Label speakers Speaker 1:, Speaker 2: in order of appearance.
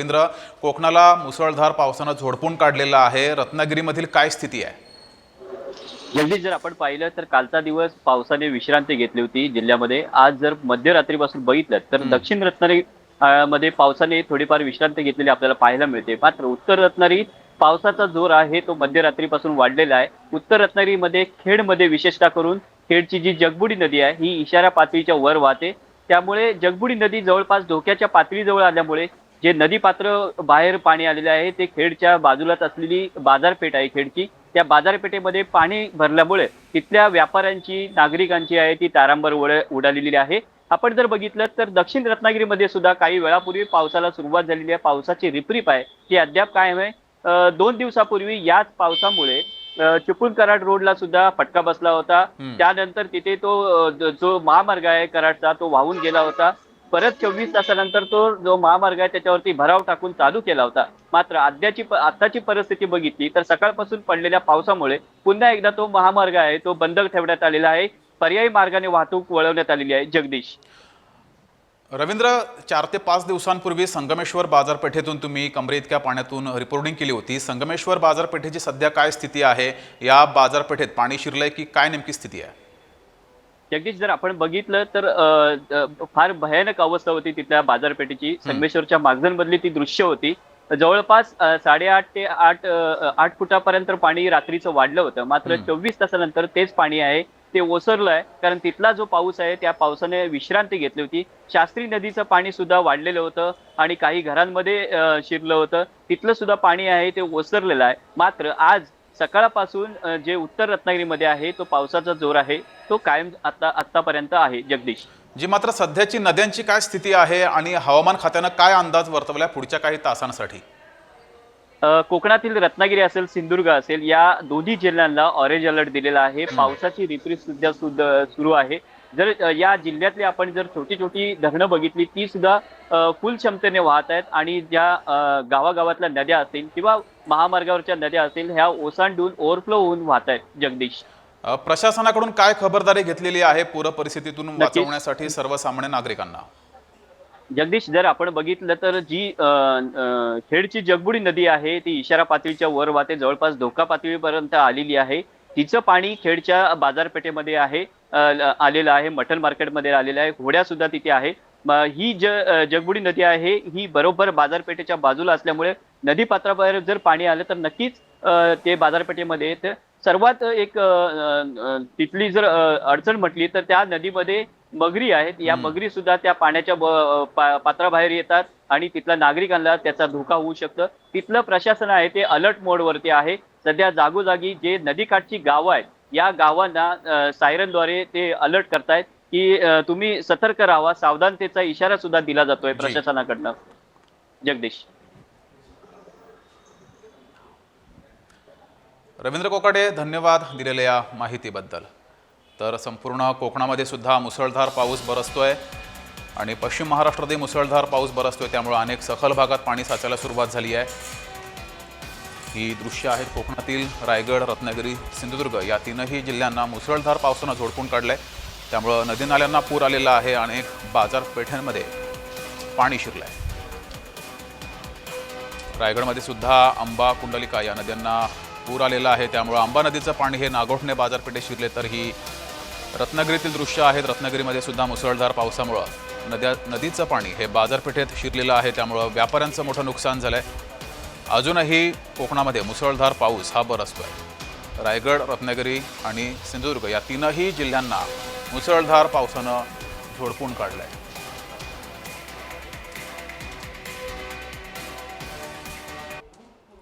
Speaker 1: रवींद्र कोकणाला मुसळधार पावसानं झोडपून काढलेलं आहे. रत्नागिरीमधील काय स्थिती आहे?
Speaker 2: जगदीश जर आपण पाहिलं तर कालचा दिवस पावसाने विश्रांती घेतली होती जिल्ह्यामध्ये. आज जर मध्यरात्रीपासून बघितलं तर. दक्षिण रत्नागिरी मध्ये पावसाने थोडीफार विश्रांती घेतलेली आपल्याला पाहायला मिळते. मात्र उत्तर रत्नागिरीत पावसाचा जोर आहे तो मध्यरात्रीपासून वाढलेला आहे. उत्तर रत्नागिरीमध्ये खेडमध्ये विशेषतः करून खेडची जी जगबुडी नदी आहे ही इशारा पातळीच्या वर वाहते. त्यामुळे जगबुडी नदी जवळपास धोक्याच्या पातळीजवळ आल्यामुळे जे नदी पात्र बाहेर पाणी आलेले आहे ते खेडच्या बाजूलाच असलेली बाजारपेठ आहे खेडची. त्या बाजारपेठेमध्ये पाणी भरल्यामुळे तिथल्या व्यापाऱ्यांची नागरिकांची आहे ती तारांबर उड उडालेली आहे. आपण जर बघितलं तर दक्षिण रत्नागिरीमध्ये सुद्धा काही वेळापूर्वी पावसाला सुरुवात झालेली आहे. पावसाची रिपरिप आहे. ती अद्याप कायम आहे. दोन दिवसापूर्वी याच पावसामुळे चिपळूण कराड रोडला सुद्धा फटका बसला होता. त्यानंतर तिथे तो जो महामार्ग आहे कराडचा तो वाहून गेला होता. परत चोवीस तासानंतर तो जो महामार्ग आहे त्याच्यावरती भराव टाकून चालू केला होता. मात्र अद्याची आत्ताची आताची परिस्थिती बघितली तर सकाळपासून पडलेल्या पावसामुळे पुन्हा एकदा तो महामार्ग आहे तो बंद ठेवण्यात आलेला आहे. पर्यायी मार्गाने वाहतूक वळवण्यात आलेली आहे. जगदीश.
Speaker 1: रवींद्र चार ते पाच दिवसांपूर्वी संगमेश्वर बाजारपेठेतून तुम्ही कमरे इतक्या पाण्यातून रिपोर्टिंग केली होती. संगमेश्वर बाजारपेठेची सध्या काय स्थिती आहे? या बाजारपेठेत पाणी शिरलंय की काय नेमकी स्थिती आहे?
Speaker 2: जगदीश जर आपण बघितलं तर फार भयानक अवस्था होती तिथल्या बाजारपेठेची. संगमेश्वरच्या मागजनमधली ती दृश्य होती. जवळपास साडेआठ ते आठ आठ फुटापर्यंत पाणी रात्रीचं वाढलं होतं. मात्र. चोवीस तासानंतर तेच पाणी आहे ते ओसरलं आहे कारण तिथला जो पाऊस आहे त्या पावसाने विश्रांती घेतली होती. शास्त्री नदीचं पाणी सुद्धा वाढलेलं होतं आणि काही घरांमध्ये शिरलं होतं. तिथलं सुद्धा पाणी आहे ते ओसरलेलं आहे. मात्र आज सकाळपासून जे उत्तर रत्नागिरीमध्ये आहे तो पावसाचा जोर आहे तो कायम आता आतापर्यंत आहे जगदीश.
Speaker 1: जी मात्र सध्याची नद्यांची काय स्थिती आहे आणि हवामान खात्यानं काय अंदाज वर्तवलाय पुढच्या काही तासांसाठी?
Speaker 2: कोकणातील रत्नागिरी असेल सिंधुदुर्ग असेल या दोन्ही जिल्ह्यांना ऑरेंज अलर्ट दिलेला आहे. पावसाची रिपरी सुद्धा सुरू आहे. जर या जिल्ह्यातली आपण जर छोटी छोटी धरणं बघितली ती सुद्धा फुल क्षमतेने वाहत आहेत आणि ज्या गावागावातल्या नद्या असतील किंवा महामार्गावरच्या नद्या असतील ह्या ओसांडून ओव्हरफ्लो होऊन वाहत आहेत जगदीश.
Speaker 1: प्रशासनाकडून काय खबरदारी घेतलेली आहे पूर परिस्थितीतून. वाचवण्यासाठी सर्वसामान्य नागरिकांना?
Speaker 2: जगदीश जर आपण बघितलं तर जी खेडची जगबुडी नदी आहे ती इशारा पातळीच्या वर वाहते जवळपास धोका पातळीपर्यंत आलेली आहे. तिचं पाणी खेडच्या बाजारपेठेमध्ये आहे. आलेलं आहे मटन मार्केटमध्ये आलेलं आहे घोड्या सुद्धा तिथे आहे. ही ज जगबुडी नदी आहे ही बरोबर बाजारपेठेच्या बाजूला असल्यामुळे नदी पात्राबाहेर जर पाणी आलं तर नक्कीच ते बाजारपेठेमध्ये येतं. सर्वात एक तिथली जर अडचण म्हटली तर त्या नदीमध्ये मगरी आहेत. या. मगरी सुद्धा त्या पाण्याच्या पा- पात्राबाहेर येतात आणि तिथल्या नागरिकांना त्याचा धोका होऊ शकतं. तिथलं प्रशासन आहे ते अलर्ट मोडवरती आहे. सध्या जागोजागी जे नदीकाठची गावं आहेत या गावांना सायरनद्वारे ते अलर्ट करतायत की तुम्ही सतर्क राहावा. सावधानतेचा इशारा सुद्धा दिला जातोय. प्रशासनाकडनं. जगदीश.
Speaker 1: रवींद्र कोकाटे धन्यवाद दिलेल्या या माहितीबद्दल. तर संपूर्ण कोकणामध्ये सुद्धा मुसळधार पाऊस बरसतोय आणि पश्चिम महाराष्ट्रातही मुसळधार पाऊस बरसतोय. त्यामुळे अनेक सखल भागात पाणी साचायला सुरुवात झाली आहे. ही दृश्य आहेत कोकणातील रायगड रत्नागिरी सिंधुदुर्ग या तीनही जिल्ह्यांना मुसळधार पावसानं झोडपून काढलंय. त्यामुळं नदी नाल्यांना पूर आलेला आहे अनेक बाजारपेठांमध्ये पाणी शिरलं आहे रायगडमध्ये सुद्धा आंबा कुंडलिका या नद्यांना पूर आलेला आहे. त्यामुळं आंबा नदीचं पाणी हे नागोठणे बाजारपेठेत शिरले तर ही रत्नागिरीतील दृश्य आहेत. रत्नागिरीमध्ये सुद्धा मुसळधार पावसामुळं नद्या नदीचं पाणी हे बाजारपेठेत शिरलेलं आहे. त्यामुळं व्यापाऱ्यांचं मोठं नुकसान झालं आहे अजूनही कोकणामध्ये मुसळधार पाऊस हा बरसतोय रायगड रत्नागिरी आणि सिंधुदुर्ग या तीनही जिल्ह्यांना मुसळधार पावसानं झोडपून काढलं आहे